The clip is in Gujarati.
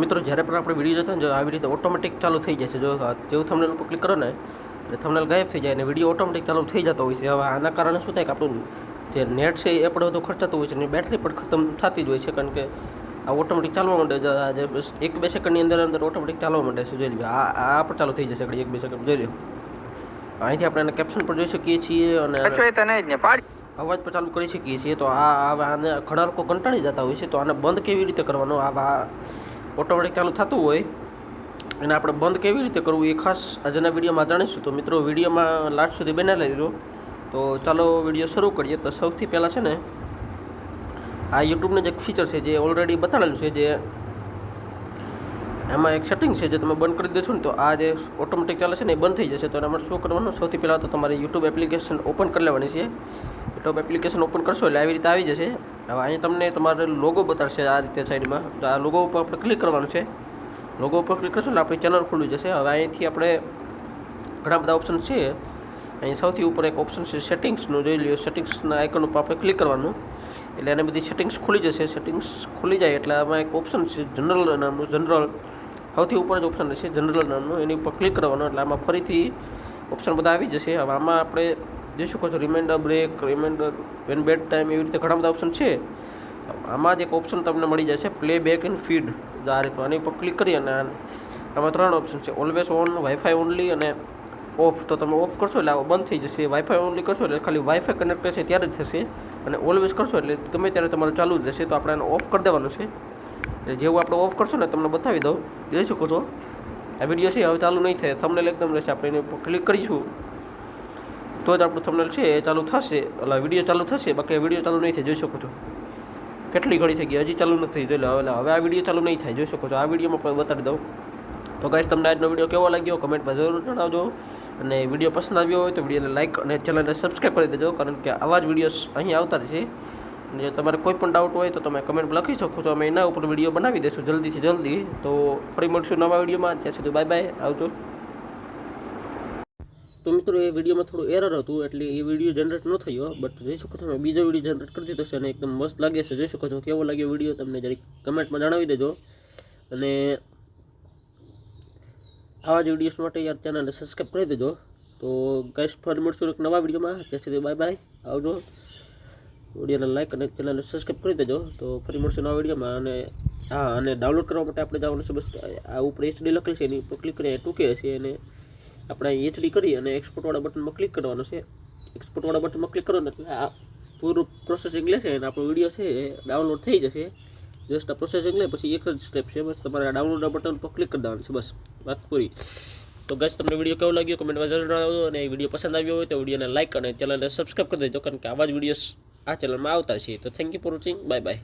મિત્રો જ્યારે પણ આપણે વીડિયો જોતા જો આવી રીતે ઓટોમેટિક ચાલુ થઈ જાય છે જો જેવું થમનેલ ઉપર ક્લિક કરો ને એટલે થમનેલ ગાયબ થઈ જાય અને વીડિયો ઓટોમેટિક ચાલુ થઈ જતો હોય છે. હવે આના કારણે શું થાય કે આપણું જે નેટ છે એ પણ બધું ખર્ચાતું હોય છે અને બેટરી પણ ખતમ થતી જ હોય છે કારણ કે આ ઓટોમેટિક ચાલવા માંડે છે. એક બે સેકન્ડની અંદર અંદર ઓટોમેટિક ચાલવા માંડે છે જોઈ લો આ આ પણ ચાલુ થઈ જશે એક બે સેકન્ડ જોઈ લો અહીંથી આપણે એને કેપ્શન પર જોઈ શકીએ છીએ અને અવાજ પણ ચાલુ કરી શકીએ છીએ. તો આ આને ઘણા લોકો કંટાળી જતા હોય છે. તો આને બંધ કેવી રીતે કરવાનો? આ ઓટોમેટિક ચાલુ થતું હોય, એને આપણે બંધ કેવી રીતે કરવું એ ખાસ આજના વિડીયોમાં જાણીશું. તો મિત્રો, વિડીયોમાં લાસ્ટ સુધી બનાવી લેજો તો ચાલો વીડિયો શરૂ કરીએ. તો સૌથી પહેલાં છે ને, આ યુટ્યુબનું જે ફીચર છે જે ઓલરેડી બતાડેલું છે, જે એમાં એક સેટિંગ છે જે તમે બંધ કરી દેશો ને તો આ જે ઓટોમેટિક ચાલે છે ને એ બંધ થઈ જશે. તો એના માટે શું કરવાનું? સૌથી પહેલાં તો તમારી યુટ્યુબ એપ્લિકેશન ઓપન કરી લેવાની છે. યુટ્યુબ એપ્લિકેશન ઓપન કરશો એટલે આવી રીતે આવી જશે. હવે અહીં તમને તમારે લોગો બતાડશે આ રીતે સાઈડમાં તો આ લોગો ઉપર આપણે ક્લિક કરવાનું છે. લોગો ઉપર ક્લિક કરશો એટલે આપણી ચેનલ ખુલ્લી જશે. હવે અહીંથી આપણે ઘણા બધા ઓપ્શન છે. અહીં સૌથી ઉપર એક ઓપ્શન છે સેટિંગ્સનું જોઈ લ્યો સેટિંગ્સના આઇકન ઉપર આપણે ક્લિક કરવાનું. એટલે એને બધી સેટિંગ્સ ખુલી જશે. સેટિંગ્સ ખુલી જાય એટલે આમાં એક ઓપ્શન છે જનરલ નામનું જનરલ સૌથી ઉપર જ ઓપ્શન છે જનરલ નામનું. એની ઉપર ક્લિક કરવાનું એટલે આમાં ફરીથી ઓપ્શન બધા આવી જશે. હવે આમાં આપણે જોઈ શકો છો reminder break reminder when bedtime એવી રીતે ઘણા બધા ઓપ્શન છે. આમાં જ એક ઓપ્શન તમને મળી જશે પ્લે બેક એન્ડ ફીડ આ રીતનું આની ઉપર ક્લિક કરી અને આમાં ત્રણ ઓપ્શન છે. ઓલવેઝ ઓન વાઈફાઈ ઓનલી અને ઓફ તો તમે ઓફ કરશો એટલે બંધ થઈ જશે. વાઈફાઈ ઓનલી કરશો એટલે ખાલી વાઈફાઈ કનેક્ટ થશે, ત્યારે જ થશે. અને ઓલવેઝ કરશો એટલે ગમે ત્યારે તમારું ચાલુ જ રહેશે, તો આપણે એને ઓફ કરી દેવાનું છે. એટલે જેવું આપણે ઓફ કરશો ને, તમને બતાવી દઉં. જોઈ શકો છો. આ વીડિયો છે, હવે ચાલુ નહીં થાય. થંબનેલ એકદમ રહેશે. આપણે એની ક્લિક કરીશું. તો જ આપણું થંબનેલ છે, એ ચાલુ થશે. એટલે વીડિયો ચાલુ થશે, બાકી વીડિયો ચાલુ નહીં થાય. જોઈ શકો છો. કેટલી ઘડી થઈ ગઈ? હજી ચાલુ નથી જોઈ લો હવે આ વીડિયો ચાલુ નહીં થાય. જોઈ શકો છો. આ વિડીયોમાં પણ બતાવી દઉં. તો ગાઈસ તમને આજનો વીડિયો કેવો લાગ્યો? કમેન્ટમાં જરૂર જણાવજો. અને વીડિયો પસંદ આવ્યો હોય તો વિડીયોને લાઇક અને ચેનલને સબસ્ક્રાઈબ કરી દેજો, કારણ કે આવા જ વિડીયોસ અહીં આવતા રહેશે. અને જો તમારે કોઈ પણ ડાઉટ હોય તો તમે કમેન્ટ લખી શકો છો. અમે એના ઉપર વીડિયો બનાવી દઈશું જલ્દીથી જલ્દી. તો ફરી મળશું નવા વિડીયોમાં. ત્યાં સુધી બાય બાય આવજો. તો મિત્રો, એ વિડીયોમાં થોડું એરર હતું, એટલે એ વીડિયો જનરેટ ન થયો. બટ જોઈ શકો તમે બીજો વીડિયો જનરેટ કરી દીધો છે અને એકદમ મસ્ત લાગે છે. જોઈ શકો છો, કેવો લાગ્યો વીડિયો, તમને જરીક કમેન્ટમાં જણાવી દેજો. અને આવા જ વિડીયોઝ માટે યાર ચેનલને સબસ્ક્રાઈબ કરી દેજો. તો ગાઈસ ફરી મળશું એક નવા વિડીયોમાં ત્યાં સુધી બાય બાય આવજો. વિડીયોને લાઈક અને ચેનલને સબસ્ક્રાઈબ કરી દેજો. તો ફરી મળશું નવા વિડીયોમાં અને હા, અને ડાઉનલોડ કરવા માટે આપણે જવાનું છે બસ, આ ઉપર એચડી લખેલ છે. એની ઉપર ક્લિક કરીએ, ટૂંકે હશે અને આપણે એચડી કરી અને એક્સપોર્ટવાળા બટનમાં ક્લિક કરવાનું છે. એક્સપોર્ટવાળા બટનમાં ક્લિક કરો એટલે આ પૂરું પ્રોસેસિંગ લેશે અને આપણો વીડિયો છે એ ડાઉનલોડ થઈ જશે. જસ્ટ આ પ્રોસેસિંગ લે પછી એક જ સ્ટેપ છે, બસ તમારે ડાઉનલોડ બટન પર ક્લિક કરી દેવાનું છે, બસ. વાત પૂરી. તો ગાઈસ તમને વીડિયો કેવો લાગ્યો? કમેન્ટમાં જરૂર જણાવજો અને વીડિયો પસંદ આવ્યો હોય તો વિડીયોને લાઈક અને ચેનલને સબસ્ક્રાઈબ કરી દેજો, કારણ કે આવા જ વીડિયો આ ચેનલમાં આવતા છે. તો thank you for watching bye bye